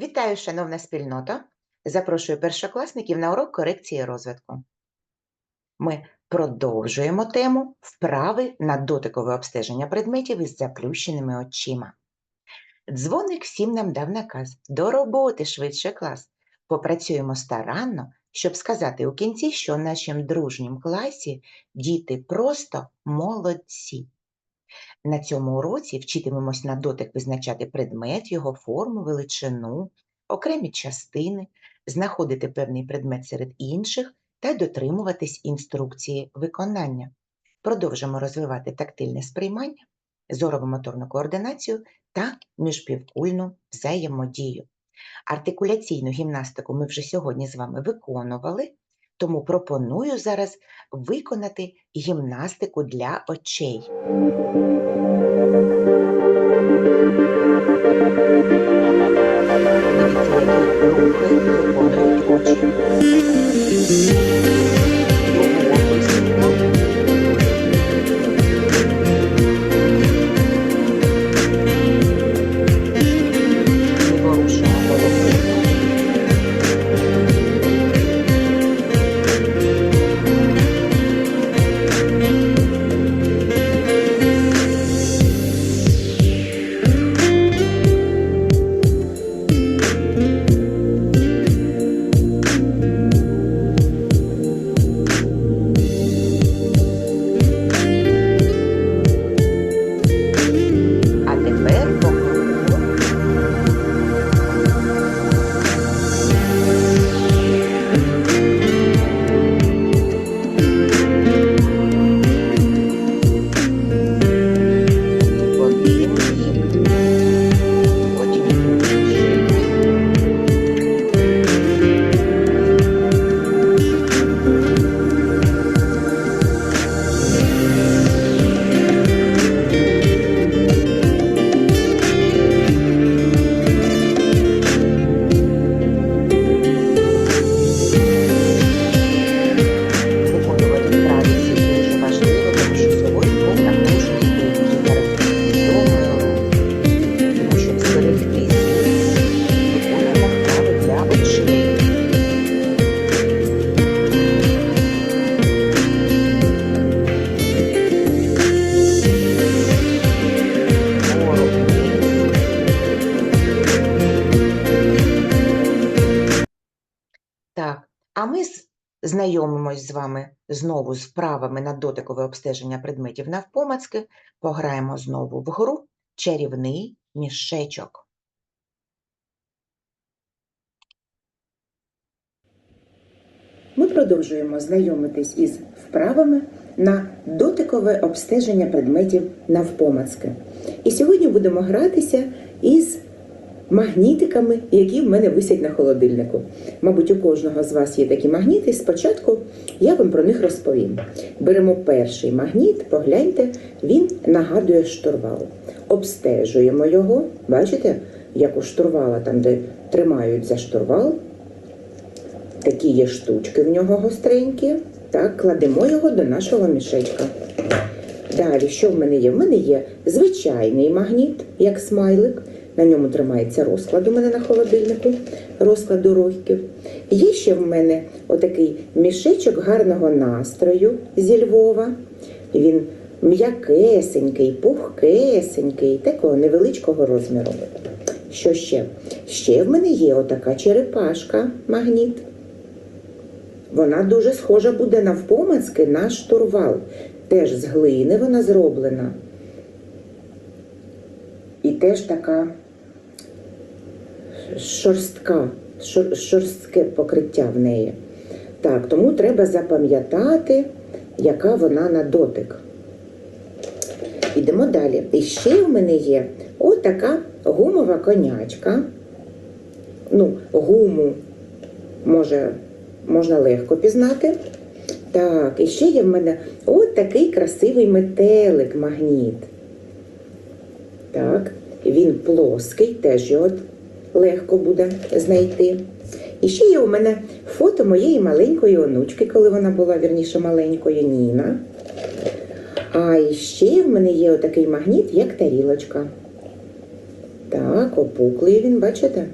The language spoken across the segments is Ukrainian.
Вітаю, шановна спільнота! Запрошую першокласників на урок корекції розвитку. Ми продовжуємо тему вправи на дотикове обстеження предметів із заплющеними очима. Дзвоник всім нам дав наказ до роботи швидше клас. Попрацюємо старанно, щоб сказати у кінці, що в нашому дружнім класі діти просто молодці. На цьому уроці вчитимемось на дотик визначати предмет, його форму, величину, окремі частини, знаходити певний предмет серед інших та дотримуватись інструкції виконання. Продовжимо розвивати тактильне сприймання, зорово-моторну координацію та міжпівкульну взаємодію. Артикуляційну гімнастику ми вже сьогодні з вами виконували, тому пропоную зараз виконати гімнастику для очей. Дивіться, які рухи виконують очі. Знайомимось з вами знову з вправами на дотикове обстеження предметів навпомацки. Пограємо знову в гру чарівний мішечок. Ми продовжуємо знайомитись із вправами на дотикове обстеження предметів навпомацки. І сьогодні будемо гратися із магнітиками, які в мене висять на холодильнику. Мабуть, у кожного з вас є такі магніти. Спочатку я вам про них розповім. Беремо перший магніт, погляньте, він нагадує штурвал. Обстежуємо його. Бачите, як у штурвала, там, де тримають за штурвал, Такі є штучки в нього гостренькі. Так, кладемо його до нашого мішечка. Далі, що в мене є? В мене є звичайний магніт, як смайлик. На ньому тримається розклад у мене на холодильнику, розклад уроків. Є ще в мене отакий мішечок гарного настрою зі Львова. Він м'якесенький, пухкесенький, такого невеличкого розміру. Що ще? Ще в мене є отака черепашка, магніт. Вона дуже схожа буде навпомацки на штурвал. Теж з глини вона зроблена. Теж така шорстка, шорстке покриття в неї. Так, тому треба запам'ятати, яка вона на дотик. Ідемо далі. І ще в мене є отака гумова конячка. Ну, гуму може, можна легко пізнати. Так, і ще є в мене от такий красивий метелик магніт. Так, він плоский, теж його легко буде знайти. І ще є у мене фото моєї маленької онучки, коли вона була вірніше маленькою Ніна. А ще в мене є отакий магніт, як тарілочка. Так, опуклий він, бачите?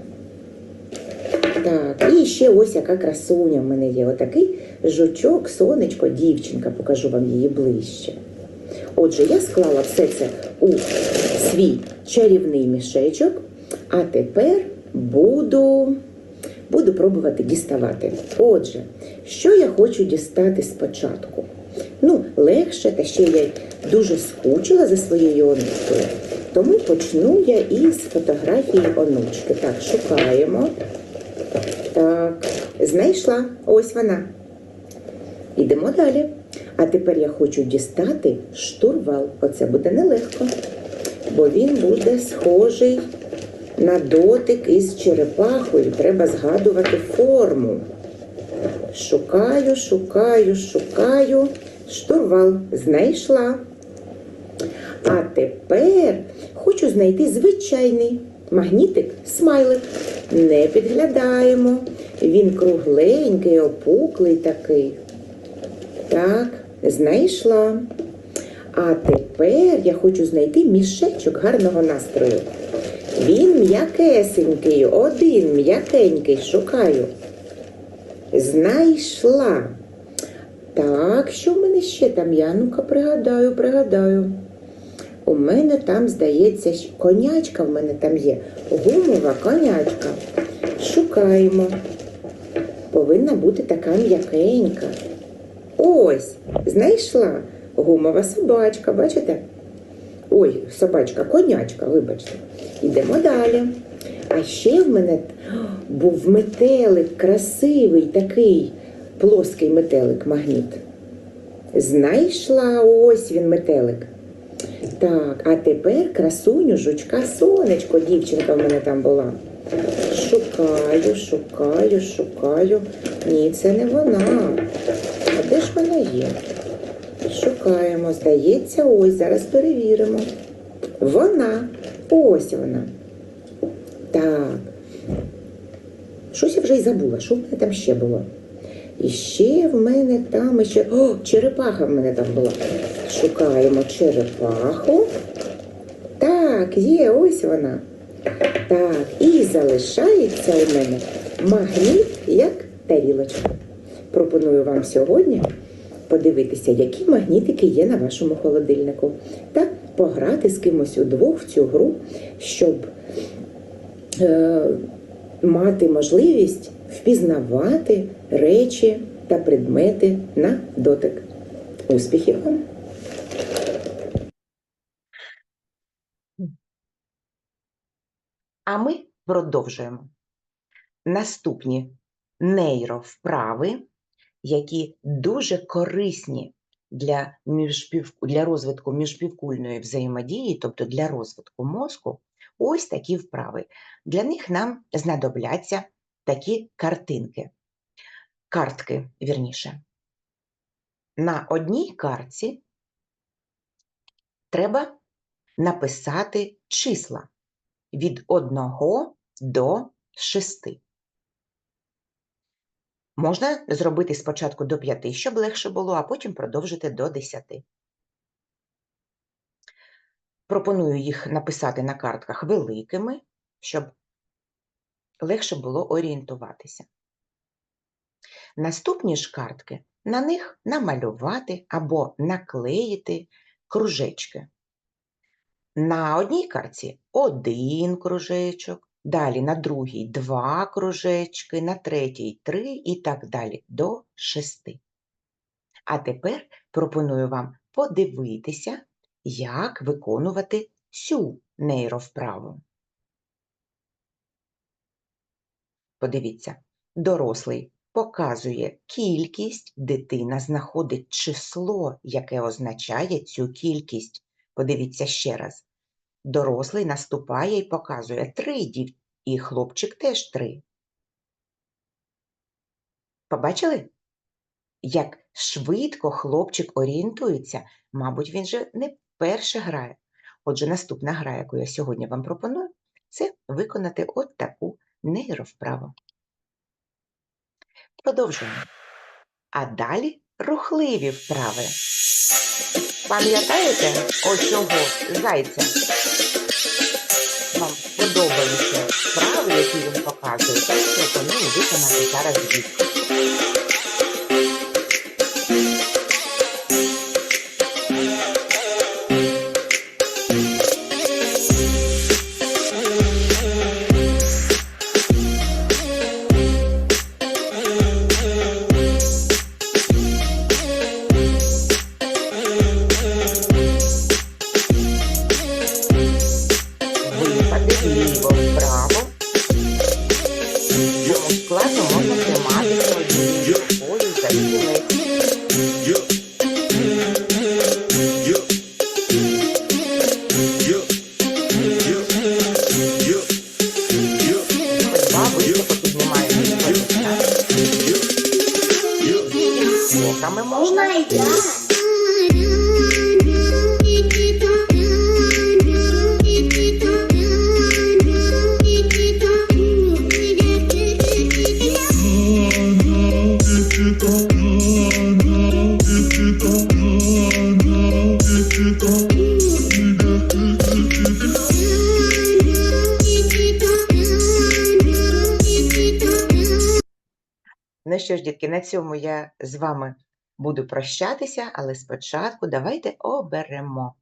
Так, і ще ось яка красуня в мене є. Отакий жучок, сонечко, дівчинка. Покажу вам її ближче. Отже, я склала все це у свій чарівний мішечок, а тепер буду, буду пробувати діставати. Отже, що я хочу дістати спочатку? Ну, легше, та ще я дуже скучила за своєю онучкою. Тому почну я із фотографії онучки. Так, шукаємо. Так, знайшла. Ось вона. Ідемо далі. А тепер я хочу дістати штурвал. Оце буде нелегко, бо він буде схожий на дотик із черепахою. Треба згадувати форму. Шукаю, шукаю, шукаю. Штурвал знайшла. А тепер хочу знайти звичайний магнітик, смайлик. Не підглядаємо. Він кругленький, опуклий такий. Так, знайшла. А тепер я хочу знайти мішечок гарного настрою. Він м'якесенький, один м'якенький, шукаю. Знайшла. Так, що в мене ще там? Я ну-ка пригадаю, пригадаю. У мене там, здається, конячка в мене там є. Гумова конячка. Шукаємо. Повинна бути така м'якенька. Ось, знайшла гумова собачка, бачите? Ой, собачка, конячка, вибачте. Йдемо далі. А ще в мене був метелик красивий такий плоский метелик магніт. Знайшла ось він метелик. Так, а тепер красуню, жучка, сонечко, дівчинка в мене там була. Шукаю, шукаю, шукаю. Ні, це не вона. А де ж вона є? Шукаємо, здається, ось зараз перевіримо. Вона. Ось вона. Так. Щось я вже й забула, що в мене там ще було. І ще в мене там ще. О, черепаха в мене там була. Шукаємо черепаху. Так, є, ось вона. Так, і залишається у мене магніт як тарілочка. Пропоную вам сьогодні подивитися, які магнітики є на вашому холодильнику, та пограти з кимось удвох в цю гру, щоб е, мати можливість впізнавати речі та предмети на дотик. Успіхів вам! А ми продовжуємо. Наступні нейровправи, які дуже корисні для, міжпів... для розвитку міжпівкульної взаємодії, тобто для розвитку мозку, ось такі вправи. Для них нам знадобляться такі картинки, картки, вірніше. На одній картці треба написати числа від 1 до 6. Можна зробити спочатку до 5, щоб легше було, а потім продовжити до 10. Пропоную їх написати на картках великими, щоб легше було орієнтуватися. Наступні ж картки на них намалювати або наклеїти кружечки. На одній картці один кружечок, далі на другій два кружечки, на третій три і так далі до шести. А тепер пропоную вам подивитися, як виконувати цю нейровправу. Подивіться, дорослий показує кількість, дитина знаходить число, яке означає цю кількість. Подивіться ще раз. Дорослий наступає і показує три, дів... і хлопчик теж три. Побачили? Як швидко хлопчик орієнтується, мабуть, він же не вперше грає. Отже, наступна гра, яку я сьогодні вам пропоную, це виконати от таку нейровправу. Продовжуємо. А далі рухливі вправи. Пам'ятаєте оцього зайця? Вам подобається справи, які він показує? так планую виконати зараз дітки. Два Що на цьому я з вами буду прощатися, але спочатку давайте оберемо.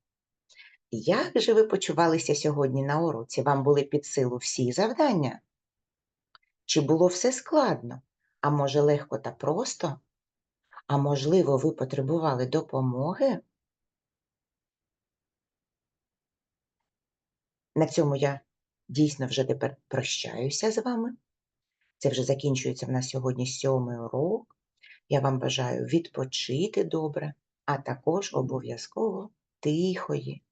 Як же ви почувалися сьогодні на уроці? Вам були під силу всі завдання? Чи було все складно? А може легко та просто? А можливо, ви потребували допомоги? На цьому я дійсно вже тепер прощаюся з вами. Це вже закінчується в нас сьогодні сьомий урок. Я вам бажаю відпочити добре, а також обов'язково тихої,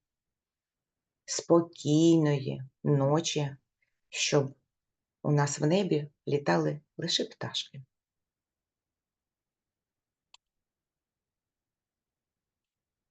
спокійної ночі, щоб у нас в небі літали лише пташки.